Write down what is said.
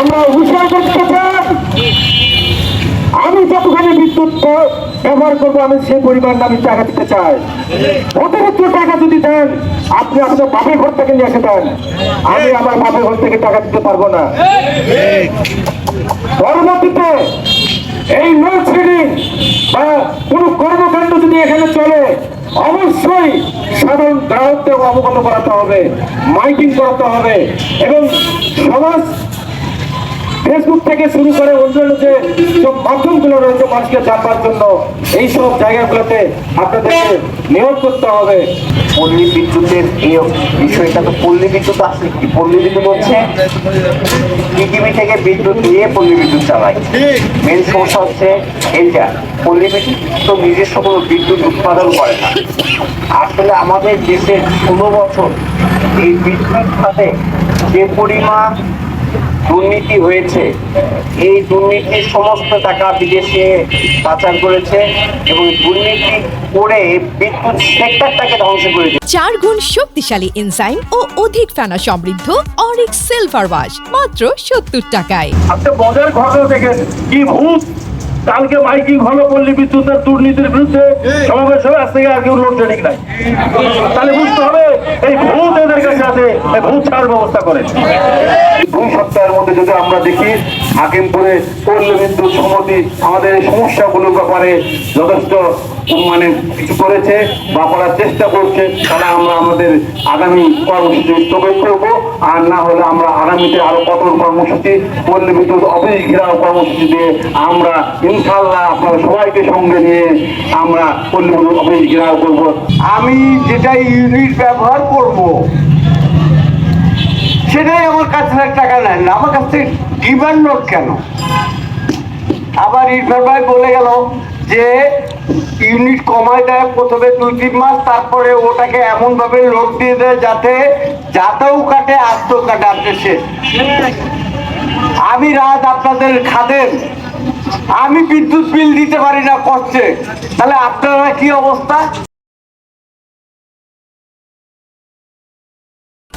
আমরা হুঁশিয়ার করতে আমি যতখানি বিদ্যুৎ ব্যবহার করব, আমি সেই পরিমাণ আমি টাকা দিতে চাই। অতিরিক্ত টাকা যদি দেন, আপনি আপনার বাপের ঘর থেকে নিয়ে এসে দেন। আমি আমার বাপের ঘর থেকে টাকা দিতে পারব না। পরবর্তীতে এই লোডশেডিং বা কোনো কর্মকাণ্ড যদি এখানে চলে, অবশ্যই সাধারণ গ্রাহকদের অবগত করাতে হবে, মাইকিং করাতে হবে এবং সমাজ ফেসবুক থেকে শুরু করে অন্যান্য যে সব মাধ্যমগুলো রয়েছে মানুষকে জানবার জন্য, এই সব জায়গাগুলোতে আপনাদেরকে নিয়োগ করতে হবে। পল্লী বিদ্যুতের বিষয়টা তো পল্লী বিদ্যুৎ আছে কি? পল্লী বিদ্যুৎ হচ্ছে পৃথিবী থেকে বিদ্যুৎ নিয়ে পল্লী বিদ্যুৎ চালায়। মেন সমস্যা হচ্ছে এইটা পল্লী বিদ্যুৎ তো নিজস্ব কোনো বিদ্যুৎ উৎপাদন করে না। আসলে আমাদের দেশের ষোলো বছর এই বিদ্যুৎ খাতে যে পরিমাণ দুর্নীতি হয়েছে। এই দুর্নীতির সমস্ত টাকা বিদেশে পাচার করেছে এবং দুর্নীতি করে বিদ্যুৎ সেক্টরটাকে ধ্বংস করে চার গুণ শক্তিশালী এনজাইম ও অধিক ফেনা সমৃদ্ধ অরিক সিলভার ওয়াশ মাত্র সত্তর টাকায়। আপনি মজার ঘটনা দেখেন কি ভূত? কালকে মাইকিং হলো পল্লী বিদ্যুতের দুর্নীতির বিরুদ্ধে সমাবেশ হয়ে আজ থেকে আর কেউ লোডশেডিং নাই। তাহলে বুঝতে হবে এই ভূত হাকিমপুরে পল্লী সমিতি আমাদের সমস্যাগুলোর ব্যাপারে যথেষ্ট মানে কিছু করেছে বা করার চেষ্টা করছে, তাহলে আমরা আমাদের আগামী কর্মসূচি স্থগিত করব। আর না হলে আমরা আগামীতে আরও কঠোর কর্মসূচি পল্লী বিদ্যুৎ অফিস ঘেরাও কর্মসূচি দিয়ে আমরা ইনশাল্লাহ আপনারা সবাইকে সঙ্গে নিয়ে আমরা পল্লী বিদ্যুৎ অফিস ঘেরাও করব। আমি যেটা ইউনিট ব্যবহার করব সেটাই আমার কাছ টাকা নেন না আমার কাছ থেকে ডিমান্ড নোট কেন? আবার ইরফান ভাই বলে গেল যে ইউনিট কমায় দেয় প্রথমে দুই, তিন মাস, তারপরে ওটাকে এমনভাবে লোড দিয়ে দেয় যাতে যাতেও কাটে আত্ম কাটে আপনি শেষ। আমি রাত আপনাদের খাদেন আমি বিদ্যুৎ বিল দিতে পারি না কষ্টে। তাহলে আপনারা কি অবস্থা?